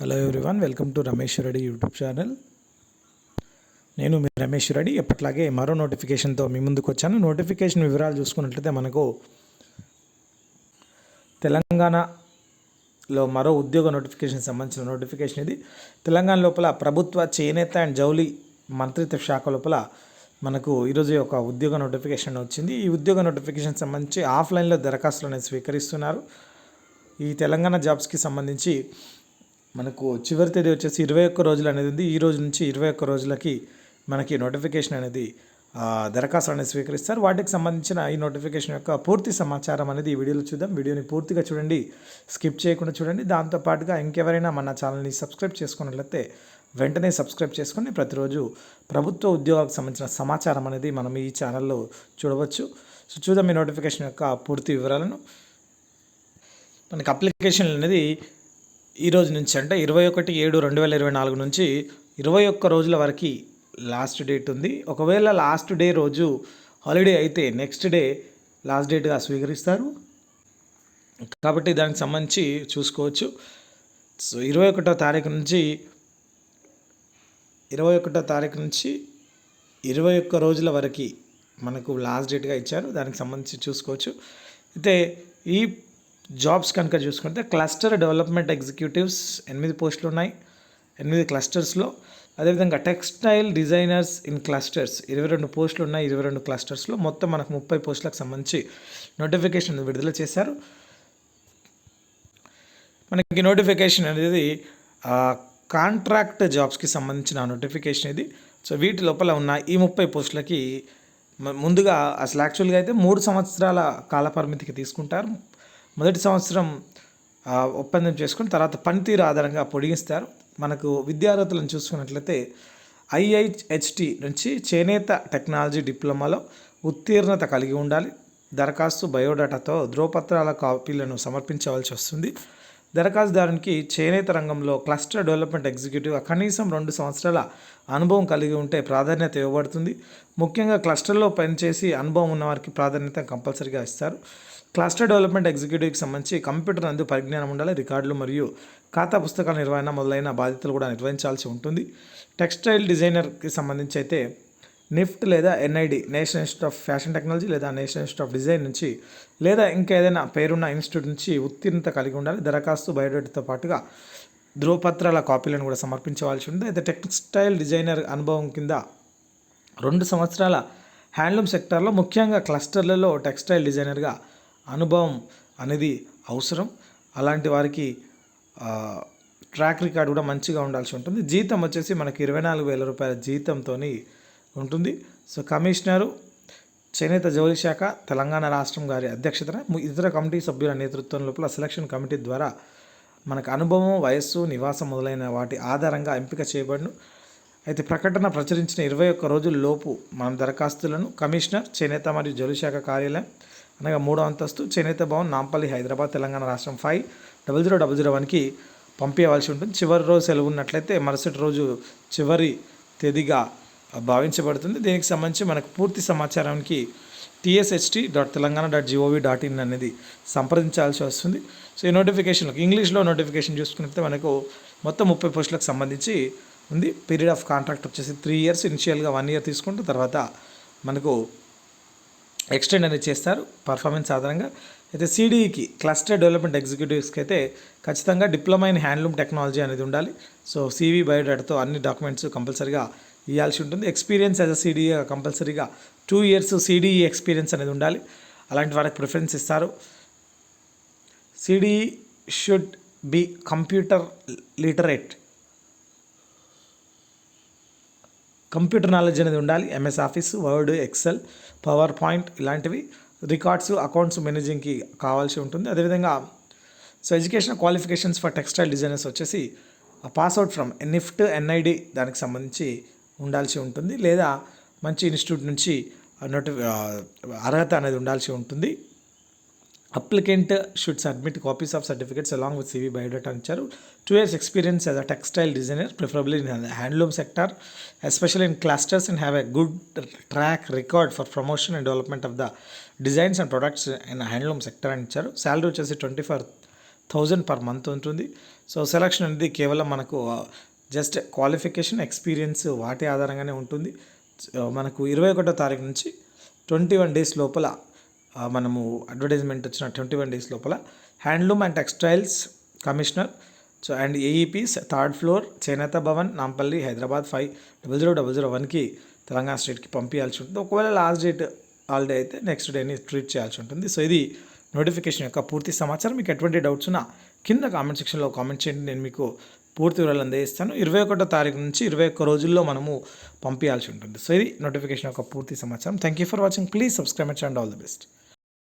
Hello everyone welcome to Ramesh Reddy YouTube channel నేను మీ రమేష్ రెడ్డి ఎప్పట్లాగే మరో నోటిఫికేషన్తో మీ ముందుకు వచ్చాను. నోటిఫికేషన్ వివరాలు చూసుకున్నట్లయితే మనకు తెలంగాణలో మరో ఉద్యోగ నోటిఫికేషన్ సంబంధించిన నోటిఫికేషన్ ఇది. తెలంగాణ లోపల ప్రభుత్వ చేనేత అండ్ జౌలి మంత్రిత్వ శాఖ లోపల మనకు ఈరోజు ఒక ఉద్యోగ నోటిఫికేషన్ వచ్చింది. ఈ ఉద్యోగ నోటిఫికేషన్ సంబంధించి ఆఫ్లైన్లో దరఖాస్తులు అనేది స్వీకరిస్తున్నారు. ఈ తెలంగాణ జాబ్స్కి సంబంధించి మనకు చివరి తేదీ వచ్చేసి ఇరవై ఒక్క రోజులు అనేది ఉంది. ఈ రోజు నుంచి ఇరవై ఒక్క రోజులకి మనకి నోటిఫికేషన్ అనేది దరఖాస్తు అనేది స్వీకరిస్తారు. వాటికి సంబంధించిన ఈ నోటిఫికేషన్ యొక్క పూర్తి సమాచారం అనేది ఈ వీడియోలో చూద్దాం. వీడియోని పూర్తిగా చూడండి స్కిప్ చేయకుండా చూడండి. దాంతోపాటుగా ఇంకెవరైనా మన ఛానల్ని సబ్స్క్రైబ్ చేసుకున్నట్లయితే వెంటనే సబ్స్క్రైబ్ చేసుకొని ప్రతిరోజు ప్రభుత్వ ఉద్యోగాలకు సంబంధించిన సమాచారం అనేది మనం ఈ ఛానల్లో చూడవచ్చు. సో చూద్దాం ఈ నోటిఫికేషన్ యొక్క పూర్తి వివరాలను. మనకి అప్లికేషన్ అనేది ఈ రోజు నుంచి అంటే ఇరవై ఒకటి ఏడు రెండు వేల ఇరవై నాలుగు నుంచి ఇరవై ఒక్క రోజుల వరకు లాస్ట్ డేట్ ఉంది. ఒకవేళ లాస్ట్ డే రోజు హాలిడే అయితే నెక్స్ట్ డే లాస్ట్ డేట్గా స్వీకరిస్తారు. కాబట్టి దానికి సంబంధించి చూసుకోవచ్చు. సో ఇరవై ఒకటో తారీఖు నుంచి ఇరవై ఒకటో తారీఖు నుంచి ఇరవై ఒక్క రోజుల వరకు మనకు లాస్ట్ డేట్గా ఇచ్చారు. దానికి సంబంధించి చూసుకోవచ్చు. అయితే ఈ జాబ్స్ కనుక చూసుకుంటే క్లస్టర్ డెవలప్మెంట్ ఎగ్జిక్యూటివ్స్ ఎనిమిది పోస్టులు ఉన్నాయి. ఎనిమిది క్లస్టర్స్లో. అదేవిధంగా టెక్స్టైల్ డిజైనర్స్ ఇన్ క్లస్టర్స్ ఇరవై రెండు పోస్టులు ఉన్నాయి ఇరవై రెండు క్లస్టర్స్లో. మొత్తం మనకు ముప్పై పోస్టులకు సంబంధించి నోటిఫికేషన్ విడుదల చేశారు. మనకి నోటిఫికేషన్ అనేది కాంట్రాక్ట్ జాబ్స్కి సంబంధించిన నోటిఫికేషన్ ఇది. సో వీటి లోపల ఉన్న ఈ ముప్పై పోస్టులకి ముందుగా అసలు యాక్చువల్గా అయితే మూడు సంవత్సరాల కాల పరిమితికి తీసుకుంటారు. మొదటి సంవత్సరం ఒప్పందం చేసుకుని తర్వాత పనితీరు ఆధారంగా పొడిగిస్తారు. మనకు విద్యార్థులను చూసుకున్నట్లయితే ఐఐహెచ్టి నుంచి చేనేత టెక్నాలజీ డిప్లొమాలో ఉత్తీర్ణత కలిగి ఉండాలి. దరఖాస్తు బయోడాటాతో ధ్రువపత్రాల కాపీలను సమర్పించవలసి వస్తుంది. దరఖాస్తుదారునికి చేనేత రంగంలో క్లస్టర్ డెవలప్మెంట్ ఎగ్జిక్యూటివ్ కనీసం రెండు సంవత్సరాల అనుభవం కలిగి ఉంటే ప్రాధాన్యత ఇవ్వబడుతుంది. ముఖ్యంగా క్లస్టర్లో పనిచేసి అనుభవం ఉన్నవారికి ప్రాధాన్యత కంపల్సరీగా ఇస్తారు. క్లస్టర్ డెవలప్మెంట్ ఎగ్జిక్యూటివ్కి సంబంధించి కంప్యూటర్ అందు పరిజ్ఞానం ఉండాలి రికార్డులు మరియు ఖాతా పుస్తకాల నిర్వహణ మొదలైన బాధ్యతలు కూడా నిర్వహించాల్సి ఉంటుంది. టెక్స్టైల్ డిజైనర్కి సంబంధించి అయితే నిఫ్ట్ లేదా NID national institute of fashion technology లేదా నేషనల్ ఇన్స్టిట్యూట్ ఆఫ్ డిజైన్ నుంచి లేదా ఇంకా ఏదైనా పేరున్న ఇన్స్టిట్యూట్ నుంచి ఉత్తీర్ణత కలిగి ఉండాలి. దరఖాస్తు బయోడేటాతో పాటుగా ధృవపత్రాల కాపీలను కూడా సమర్పించవలసి ఉంటుంది. అయితే టెక్స్టైల్ డిజైనర్ అనుభవం కింద రెండు సంవత్సరాల హ్యాండ్లూమ్ సెక్టార్లో ముఖ్యంగా క్లస్టర్లలో టెక్స్టైల్ డిజైనర్గా అనుభవం అనేది అవసరం. అలాంటి వారికి ట్రాక్ రికార్డ్ కూడా మంచిగా ఉండాల్సి ఉంటుంది. జీతం వచ్చేసి మనకి ఇరవై నాలుగు వేల రూపాయల జీతంతో ఉంటుంది. సో కమిషనరు చేనేత జౌలి శాఖ తెలంగాణ రాష్ట్రం గారి అధ్యక్షతన ఇతర కమిటీ సభ్యుల నేతృత్వం లోపల సెలక్షన్ కమిటీ ద్వారా మనకు అనుభవం వయస్సు నివాసం మొదలైన వాటి ఆధారంగా ఎంపిక చేయబడును. అయితే ప్రకటన ప్రచురించిన ఇరవై ఒక్క రోజుల లోపు మనం దరఖాస్తులను కమిషనర్ చేనేత మరియు జౌలి శాఖ కార్యాలయం అనగా మూడో అంతస్తు చేనేత భవన్ నాంపల్లి హైదరాబాద్ తెలంగాణ రాష్ట్రం five. Double zero double zero వన్కి పంపించవలసి ఉంటుంది. చివరి రోజు సెలవు ఉన్నట్లయితే మరుసటి రోజు చివరి తేదీగా భావించబడుతుంది. దీనికి సంబంధించి మనకు పూర్తి సమాచారానికి TSHT dot Telangana dot GOV dot in అనేది సంప్రదించాల్సి వస్తుంది. సో ఈ నోటిఫికేషన్లకు ఇంగ్లీష్లో నోటిఫికేషన్ చూసుకుంటే మనకు మొత్తం ముప్పై పోస్టులకు సంబంధించి ఉంది. పీరియడ్ ఆఫ్ కాంట్రాక్ట్ వచ్చేసి త్రీ ఇయర్స్. ఇనిషియల్గా వన్ ఇయర్ తీసుకుంటూ తర్వాత మనకు ఎక్స్టెండ్ అనేది చేస్తారు పర్ఫార్మెన్స్ ఆధారంగా. అయితే సిడిఈకి క్లస్టర్ డెవలప్మెంట్ ఎగ్జిక్యూటివ్స్కి అయితే ఖచ్చితంగా డిప్లొమా ఇన్ హ్యాండ్లూమ్ టెక్నాలజీ అనేది ఉండాలి. సో సివి బయోడేటాతో అన్ని డాక్యుమెంట్స్ కంపల్సరీగా ఇవ్వాల్సి ఉంటుంది. ఎక్స్పీరియన్స్ యాజ్ అ సిడిఈ కంపల్సరీగా టూ ఇయర్స్ సిడిఈ ఎక్స్పీరియన్స్ అనేది ఉండాలి. అలాంటి వారికి ప్రిఫరెన్స్ ఇస్తారు. CDE should be computer literate computer knowledge అనేది ఉండాలి. MS office word excel PowerPoint ఇలాంటివి. రికార్డ్స్ అకౌంట్స్ మేనేజింగ్కి కావాల్సి ఉంటుంది. అదేవిధంగా so education qualifications for textile designers వచ్చేసి pass out from NIFT NID దానికి సంబంధించి ఉండాల్సి ఉంటుంది. లేదా మంచి ఇన్స్టిట్యూట్ నుంచి నోటి అర్హత అనేది ఉండాల్సి ఉంటుంది. Applicant should submit copies of certificates along with CV biodata ఇచ్చారు two years experience as a textile designer preferably in handloom sector especially in clusters and have a good track record for promotion and development of the designs and products in handloom sector అని ఇచ్చారు salary వచ్చేసి twenty four thousand per month ఉంటుంది. So selection అనేది కేవలం మనకు just qualification experience వాటి ఆధారంగానే ఉంటుంది. మనకు ఇరవై ఒకటో తారీఖు నుంచి ట్వంటీ వన్ డేస్ లోపల మనము అడ్వర్టైజ్మెంట్ వచ్చిన ట్వంటీ వన్ డేస్ లోపల handloom and textiles commissioner so and ఏఈపీస్ third floor Chenetha Bhavan Nampally Hyderabad five double zero double zero వన్కి తెలంగాణ స్టేట్కి పంపించాల్సి ఉంటుంది. ఒకవేళ లాస్ట్ డేట్ హాలిడే అయితే నెక్స్ట్ డేని ట్రీట్ చేయాల్సి ఉంటుంది. సో ఇది నోటిఫికేషన్ యొక్క పూర్తి సమాచారం. మీకు ఎటువంటి డౌట్స్ ఉన్నా కింద కామెంట్ సెక్షన్లో కామెంట్ చేయండి. నేను మీకు పూర్తి వివరాలు అందజేస్తాను. ఇరవై ఒకటో తారీఖు నుంచి ఇరవై ఒక్క రోజుల్లో మనము పంపించాల్సి ఉంటుంది. సో ఇది నోటిఫికేషన్ యొక్క పూర్తి సమాచారం. Thank you for watching please subscribe and all the best